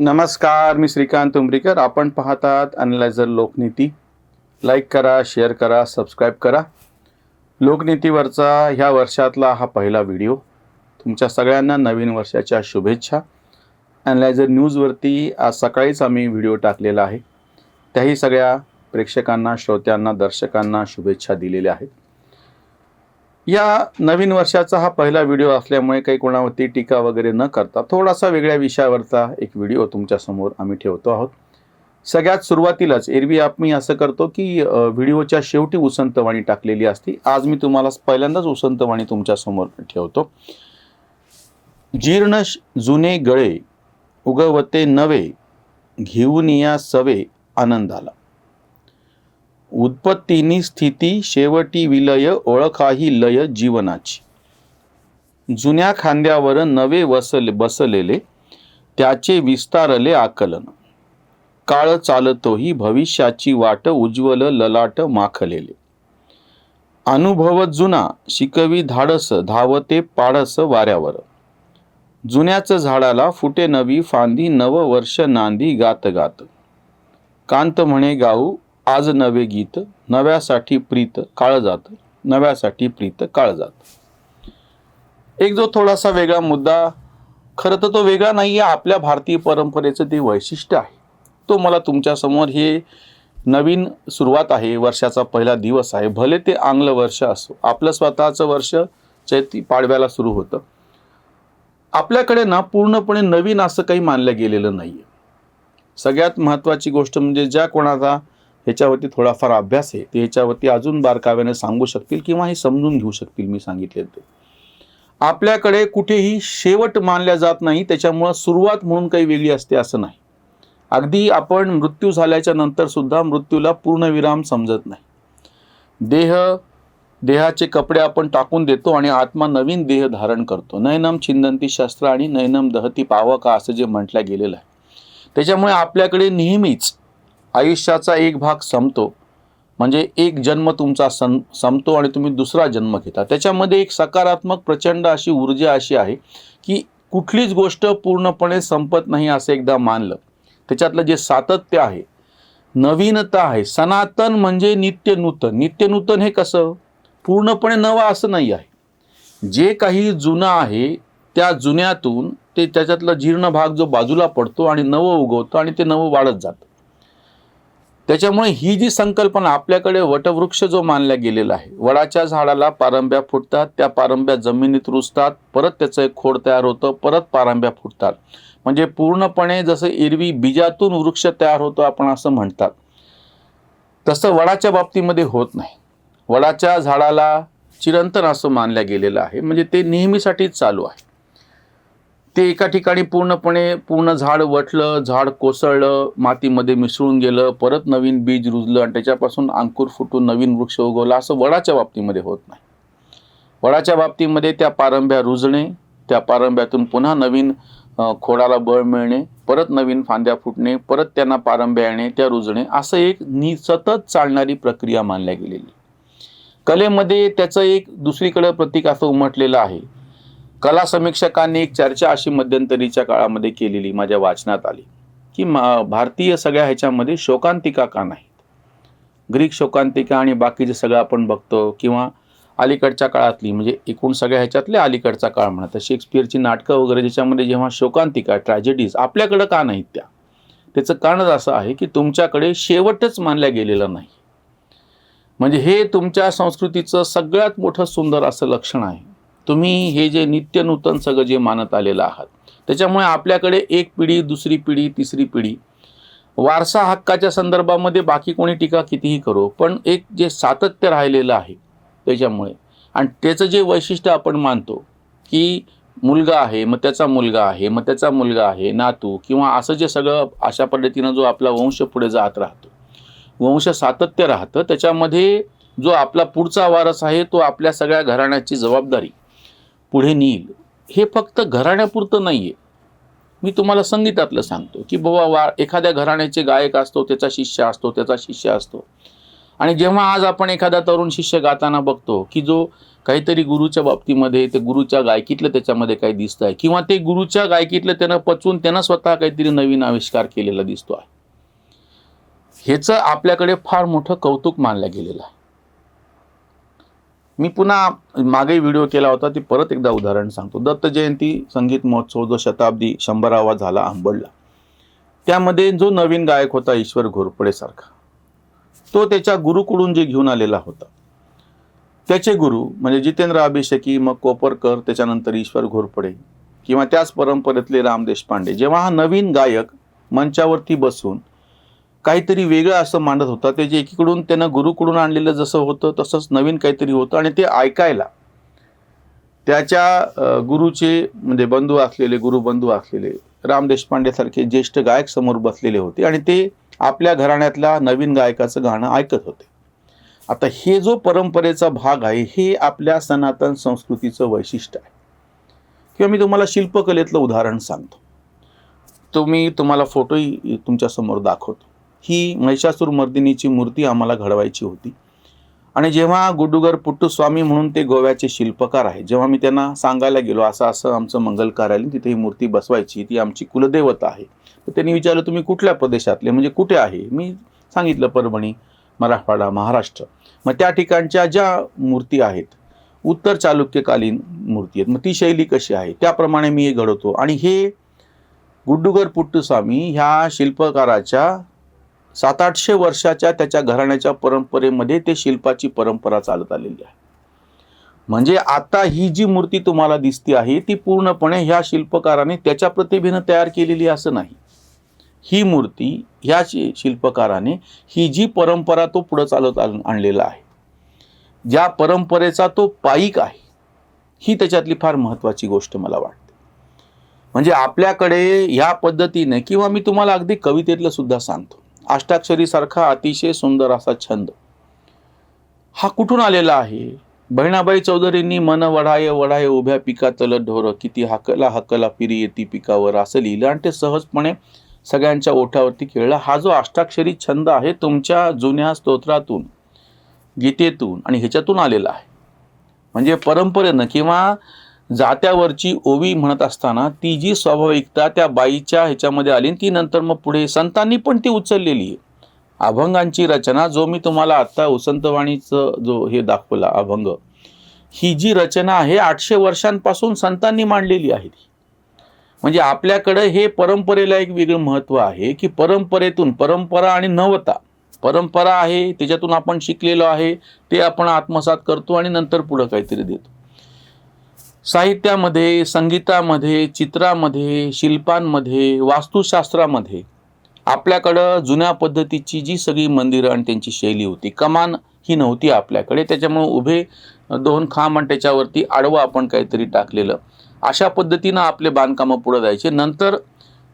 नमस्कार मी श्रीकांत उमरीकर. आपण पाहतात अनलायझर लोकनीती. लाईक करा शेअर करा सबस्क्राईब करा. लोकनीतीवरचा ह्या वर्षातला हा पहिला व्हिडिओ तुमच्या सगळ्यांना नवीन वर्षाच्या शुभेच्छा. अनलायझर न्यूजवरती आज सकाळीच आम्ही व्हिडिओ टाकलेला आहे. त्याही सगळ्या प्रेक्षकांना श्रोत्यांना दर्शकांना शुभेच्छा दिलेल्या आहेत. या नवीन वर्षाचा हा पहिला व्हिडिओ असल्यामुळे काही कोणावरती टीका वगैरे न करता थोडासा वेगळ्या विषयावरचा एक व्हिडिओ तुमच्यासमोर आम्ही ठेवतो आहोत. सगळ्यात सुरुवातीलाच एरवी आप मी असं करतो की व्हिडिओच्या शेवटी उसंतवाणी टाकलेली असती. आज मी तुम्हाला पहिल्यांदाच उसंतवाणी तुमच्यासमोर ठेवतो. जीर्ण जुने गळे उगवते नवे घेऊन या सवे आनंदाला. उत्पत्तीनी स्थिती शेवटी विलय ओळखाही लय जीवनाची. जुन्या खांद्यावर नवे वसले बसलेले त्याचे विस्तारले आकलन. काळ चालतोही भविष्याची वाट उज्ज्वल ललाट माखलेले. अनुभव जुना शिकवी धाडस धावते पाडस वाऱ्यावर. जुन्याच झाडाला फुटे नवी फांदी नव वर्ष नांदी गात गात कांत म्हणे गाऊ आज नवे गीत नव्यासाठी प्रीत काळ जात नव्यासाठी प्रीत काळ जात एक जो थोडासा वेगळा मुद्दा खरं तर तो वेगळा नाही आहे आपल्या भारतीय परंपरेचं ते वैशिष्ट्य आहे. तो मला तुमच्यासमोर हे नवीन सुरुवात आहे वर्षाचा पहिला दिवस आहे. भले ते आंग्ल वर्ष असो आपलं स्वतःचं वर्ष चैती पाडव्याला सुरू होतं. आपल्याकडे ना पूर्णपणे नवीन असं काही मानलं गेलेलं नाही आहे सगळ्यात महत्त्वाची गोष्ट म्हणजे ज्या कोणाचा ह्याच्यावरती थोडाफार अभ्यास आहे. ते ह्याच्यावरती अजून बारकाव्याने सांगू शकतील किंवा हे समजून घेऊ शकतील मी सांगितले ते. आपल्याकडे कुठेही शेवट मानल्या जात नाही त्याच्यामुळं सुरुवात म्हणून काही वेगळी असते असं नाही. अगदी आपण मृत्यू झाल्याच्या नंतरसुद्धा मृत्यूला पूर्णविराम समजत नाही. देह देहाचे कपडे आपण टाकून देतो आणि आत्मा नवीन देह धारण करतो. नयनम छिंदंती शस्त्र आणि नयनम दहती पावका असं जे म्हटलं गेलेलं आहे. त्याच्यामुळे आपल्याकडे नेहमीच आयुष्याचा एक भाग संपतो. म्हणजे एक जन्म तुमचा सं संपतो आणि तुम्ही दुसरा जन्म घेता. त्याच्यामध्ये एक सकारात्मक प्रचंड अशी ऊर्जा अशी आहे की कुठलीच गोष्ट पूर्णपणे संपत नाही असं एकदा मानलं. त्याच्यातलं जे सातत्य आहे नवीनता आहे सनातन म्हणजे नित्य नूतन नित्य नूतन हे कसं? पूर्णपणे नवं असं नाही आहे. जे काही जुनं आहे त्या जुन्यातून ते त्याच्यातला जीर्ण भाग जो बाजूला पडतो आणि नवं उगवतो आणि ते नवं वाढत जातं. त्याच्यामुळे ही जी संकल्पना आपल्याकडे वटवृक्ष जो मानला गेलेला आहे वडाच्या झाडाला पारंब्या फुटतात त्या पारंब्या जमिनीत रुजतात परत त्याचं एक खोड तयार होतं परत पारंब्या फुटतात. म्हणजे पूर्णपणे जसं एरवी बीजातून वृक्ष तयार होतो आपण असं म्हणतात. तसं वडाच्या बाबतीमध्ये होत नाही. वडाच्या झाडाला चिरंतन असं मानलं गेलेलं आहे. म्हणजे ते नेहमीसाठीच चालू आहे. ते एका ठिकाणी पूर्णपणे पूर्ण झाड वटलं झाड कोसळलं मातीमध्ये मिसळून गेलं परत नवीन बीज रुजलं आणि त्याच्यापासून अंकुर फुटून नवीन वृक्ष उगवला असं वडाच्या बाबतीमध्ये होत नाही. वडाच्या बाबतीमध्ये त्या पारंब्या रुजणे त्या पारंब्यातून पुन्हा नवीन खोडाला बळ मिळणे परत नवीन फांद्या फुटणे परत त्यांना पारंब्या येणे त्या रुजणे असं एक नि सतत चालणारी प्रक्रिया मानल्या गेलेली. कलेमध्ये त्याचं एक दुसरीकडं प्रतीक असं उमटलेलं आहे. कला समीक्षकांनी एक चर्चा अशी मध्यंतरीच्या काळामध्ये केलेली माझ्या वाचनात आली की मा- भारतीय सगळ्या ह्याच्यामध्ये शोकांतिका का नाहीत? ग्रीक शोकांतिका आणि बाकीचे सगळं आपण बघतो किंवा अलीकडच्या काळातली म्हणजे एकूण सगळ्या ह्याच्यातले अलीकडचा काळ म्हणतात शेक्सपियरची नाटकं वगैरे ज्याच्यामध्ये जेव्हा शोकांतिका ट्रॅजेडीज आपल्याकडं का नाहीत त्या? त्याचं कारणच असं आहे की तुमच्याकडे शेवटच मानल्या गेलेला नाही. म्हणजे हे तुमच्या संस्कृतीचं सगळ्यात मोठं सुंदर असं लक्षण आहे. तुम्ही हे जे नित्य नूतन सगळं जे मानत आलेलं आहात त्याच्यामुळे आपल्याकडे एक पिढी दुसरी पिढी तिसरी पिढी. वारसा हक्काच्या संदर्भामध्ये बाकी कोणी टीका कितीही करो पण एक जे सातत्य राहिलेलं आहे त्याच्यामुळे. आणि त्याचं जे वैशिष्ट्य आपण मानतो की मुलगा आहे मग त्याचा मुलगा आहे मग त्याचा मुलगा आहे नातू किंवा असं जे सगळं अशा पद्धतीनं जो आपला वंश पुढे जात राहतो. वंश सातत्य राहतं त्याच्यामध्ये जो आपला पुढचा वारस आहे तो आपल्या सगळ्या घराण्याची जबाबदारी. पुढे नेईल. हे फक्त घराण्यापुरतं नाही आहे मी तुम्हाला संगीतातलं सांगतो की बाबा वा एखाद्या घराण्याचे गायक असतो त्याचा शिष्य असतो त्याचा शिष्य असतो. आणि जेव्हा आज आपण एखादा तरुण शिष्य गाताना बघतो की जो काहीतरी गुरुच्या बाबतीमध्ये ते गुरुच्या गायकीतलं त्याच्यामध्ये काही दिसतं आहे किंवा ते गुरुच्या गायकीतलं त्यानं पचवून त्यानं स्वतः काहीतरी नवीन आविष्कार केलेला दिसतो आहे ह्याचं आपल्याकडे फार मोठं कौतुक मानलं गेलेलं आहे. मी पुन्हा मागे व्हिडिओ केला होता ती परत एकदा उदाहरण सांगतो. दत्त जयंती संगीत महोत्सव जो शताब्दी शंभरावा झाला आंबडला त्यामध्ये जो नवीन गायक होता ईश्वर घोरपडेसारखा तो त्याच्या गुरुकडून जे घेऊन आलेला होता. त्याचे गुरु म्हणजे जितेंद्र अभिषेकी मग कोपरकर त्याच्यानंतर ईश्वर घोरपडे किंवा त्याच परंपरेतले राम देशपांडे. जेव्हा हा नवीन गायक मंचावरती बसून काहीतरी वेगळं असं मांडत होता. ते जे एकीकडून त्यांना गुरुकडून आणलेलं जसं होतं तसंच नवीन काहीतरी होतं आणि ते ऐकायला. त्याच्या गुरुचे म्हणजे बंधू असलेले गुरुबंधू असलेले राम देशपांडेसारखे ज्येष्ठ गायक समोर बसलेले होते आणि ते आपल्या घराण्यातल्या नवीन गायकाचं गाणं ऐकत होते. आता हे जो परंपरेचा भाग आहे हे आपल्या सनातन संस्कृतीचं वैशिष्ट्य आहे. किंवा मी तुम्हाला शिल्पकलेतलं उदाहरण सांगतो. तुम्ही तुम्हाला फोटोही तुमच्यासमोर दाखवतो. ही महिषासूर मर्दिनीची मूर्ती आम्हाला घडवायची होती. आणि जेव्हा गुड्डूगर पुट्टुस्वामी म्हणून ते गोव्याचे शिल्पकार आहे जेव्हा मी त्यांना सांगायला गेलो असं असं आमचं मंगल कार्यालय तिथे ही मूर्ती बसवायची ती आमची कुलदेवता आहे. तर त्यांनी विचारलं तुम्ही कुठल्या प्रदेशातले? म्हणजे कुठे आहे? मी सांगितलं परभणी मराठवाडा महाराष्ट्र. मग त्या ठिकाणच्या ज्या मूर्ती आहेत उत्तर चालुक्यकालीन मूर्ती आहेत मग ती शैली कशी आहे? त्याप्रमाणे मी हे घडवतो. आणि हे गुड्डूगर पुट्टुस्वामी ह्या शिल्पकाराच्या सात आठशे वर्षाच्या त्याच्या घराण्याच्या परंपरेमध्ये ते शिल्पाची परंपरा चालत आलेली आहे. म्हणजे आता ही जी मूर्ती तुम्हाला दिसते आहे ती पूर्णपणे ह्या शिल्पकाराने त्याच्या प्रतिभेनं तयार केलेली असं नाही. ही मूर्ती ह्या शि- शिल्पकाराने ही जी परंपरा तो पुढं चालत आण- आणलेला आहे ज्या परंपरेचा तो पाईक आहे ही त्याच्यातली फार महत्त्वाची गोष्ट मला वाटते. म्हणजे आपल्याकडे ह्या पद्धतीने किंवा मी तुम्हाला अगदी कवितेतलं सुद्धा सांगतो अष्टाक्षरीसारखा अतिशय सुंदर असा छंद. हा कुठून आलेला आहे? बहिणाबाई चौधरींनी मन वढाय वढाय उभ्या पिकातल ढोर किती हाकला हकला पिरी येती पिकावर असं लिहिलं आणि ते सहजपणे सगळ्यांच्या ओठावरती खेळला. हा जो अष्टाक्षरी छंद आहे तुमच्या जुन्या स्तोत्रातून गीतेतून आणि ह्याच्यातून आलेला आहे. म्हणजे परंपरेनं किंवा जात्यावरची ओवी म्हणत असताना ती जी स्वाभाविकता त्या बाईच्या ह्याच्यामध्ये आली ती नंतर मग पुढे संतांनी पण ती उचललेली आहे. अभंगांची रचना जो मी तुम्हाला आत्ता वसंतवाणीचं जो हे दाखवला अभंग ही जी रचना आहे आठशे वर्षांपासून संतांनी मांडलेली आहे. ती म्हणजे आपल्याकडं हे परंपरेला एक वेगळं महत्त्व आहे की परंपरेतून परंपरा आणि नवता परंपरा आहे त्याच्यातून आपण शिकलेलो आहे ते आपण आत्मसात करतो आणि नंतर पुढं काहीतरी देतो. साहित्यामध्ये संगीतामध्ये चित्रामध्ये शिल्पांमध्ये वास्तुशास्त्रामध्ये. आपल्याकडं जुन्या पद्धतीची जी सगळी मंदिरं आणि त्यांची शैली होती कमान ही नव्हती आपल्याकडे. त्याच्यामुळे उभे दोन खांब आणि त्याच्यावरती आडवं आपण काहीतरी टाकलेलं. अशा पद्धतीनं आपले बांधकामं पुढं जायचे. नंतर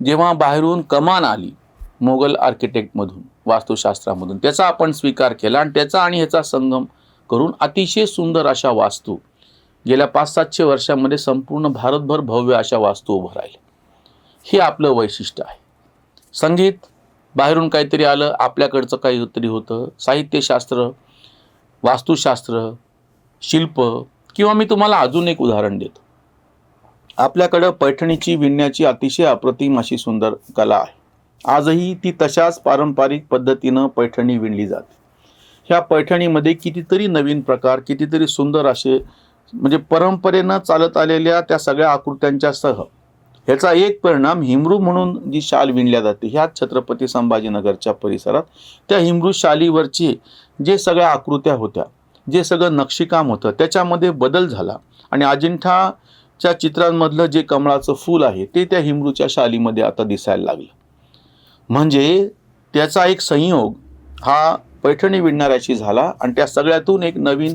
जेव्हा बाहेरून कमान आली मोगल आर्किटेक्टमधून वास्तुशास्त्रामधून त्याचा आपण स्वीकार केला आणि त्याचा आणि ह्याचा संगम करून अतिशय सुंदर अशा वास्तू गेल्या पाच सातशे वर्षामध्ये संपूर्ण भारतभर भव्य अशा वास्तू उभं राहिल्या हे आपलं वैशिष्ट्य आहे. संगीत बाहेरून काहीतरी आलं आपल्याकडचं काहीतरी होतं. साहित्यशास्त्र वास्तुशास्त्र शिल्प किंवा मी तुम्हाला अजून एक उदाहरण देतो. आपल्याकडं पैठणीची विणण्याची अतिशय अप्रतिम अशी सुंदर कला आहे. आजही ती तशाच पारंपरिक पद्धतीनं पैठणी विणली जाते. ह्या पैठणीमध्ये कितीतरी नवीन प्रकार कितीतरी सुंदर असे म्हणजे परंपरेनं चालत आलेल्या त्या सगळ्या आकृत्यांच्या सह ह्याचा एक परिणाम हिमरू म्हणून जी शाल विणल्या जाते ह्याच छत्रपती संभाजीनगरच्या परिसरात त्या हिमरू शालीवरची जे सगळ्या आकृत्या होत्या जे सगळं नक्षीकाम होतं त्याच्यामध्ये बदल झाला. आणि अजिंठाच्या चित्रांमधलं जे कमळाचं फूल आहे ते त्या हिमरूच्या शालीमध्ये आता दिसायला लागलं. म्हणजे त्याचा एक संयोग हा पैठणी विणणाऱ्याशी झाला आणि त्या सगळ्यातून एक नवीन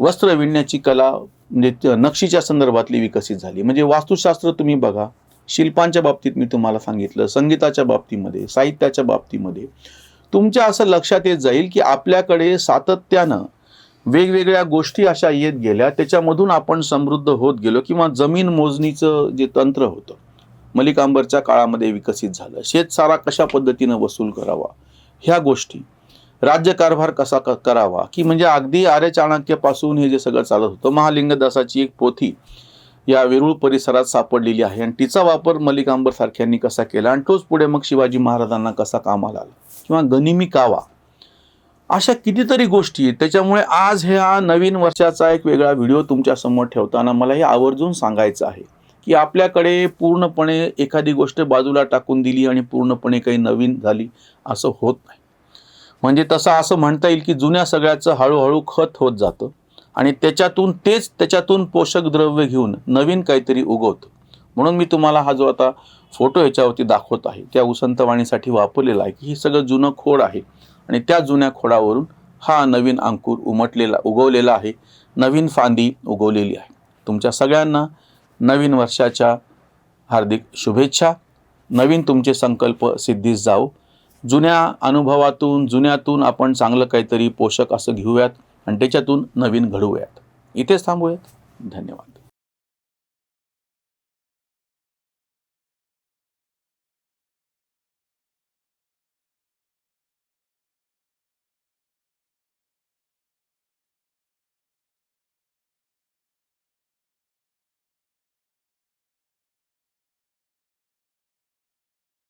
वस्त्र विणण्याची कला म्हणजे नक्षीच्या संदर्भातली विकसित झाली. म्हणजे वास्तुशास्त्र तुम्ही बघा. शिल्पांच्या बाबतीत मी तुम्हाला सांगितलं संगीताच्या बाबतीमध्ये साहित्याच्या बाबतीमध्ये. तुमच्या असं लक्षात येत जाईल की आपल्याकडे सातत्यानं वेगवेगळ्या गोष्टी अशा येत गेल्या त्याच्यामधून आपण समृद्ध होत गेलो किंवा जमीन मोजणीचं जे तंत्र होतं मलिकांबरच्या काळामध्ये विकसित झालं. शेतसारा कशा पद्धतीनं वसूल करावा? ह्या गोष्टी. राज्यकारभार कसा क- करावा? की म्हणजे अगदी आर्य चाणक्यपासून हे जे सगळं चालत होतं महालिंगदासाची एक पोथी या वेरूळ परिसरात सापडलेली आहे. आणि तिचा वापर मलिकांबर सारख्यांनी कसा केला? आणि तोच पुढे मग शिवाजी महाराजांना कसा कामाला आला? किंवा गनिमी कावा? अशा कितीतरी गोष्टी आहेत. त्याच्यामुळे आज ह्या नवीन वर्षाचा एक वेगळा व्हिडिओ तुमच्यासमोर ठेवताना मला हे आवर्जून सांगायचं आहे. की आपल्याकडे पूर्णपणे एखादी गोष्ट बाजूला टाकून दिली आणि पूर्णपणे काही नवीन झाली असं होत नाही. म्हणजे तसं असं म्हणता येईल की जुन्या सगळ्याचं हळूहळू खत होत जातं. आणि त्याच्यातून तेच त्याच्यातून पोषक द्रव्य घेऊन नवीन काहीतरी उगवतं. म्हणून मी तुम्हाला हा जो आता फोटो ह्याच्यावरती दाखवत आहे त्या उसंतवाणीसाठी वापरलेला आहे की हे सगळं जुनं खोड आहे. आणि त्या जुन्या खोडावरून हा नवीन अंकुर उमटलेला उगवलेला आहे. नवीन फांदी उगवलेली आहे. तुमच्या सगळ्यांना नवीन वर्षाच्या हार्दिक शुभेच्छा. नवीन तुमचे संकल्प सिद्धीस जाऊ जुन्या अनुभवातून जुन्यातून आपण चांगलं काहीतरी पोषक असं घेऊयात आणि त्याच्यातून नवीन घडवूयात. इथेच थांबूयात. धन्यवाद.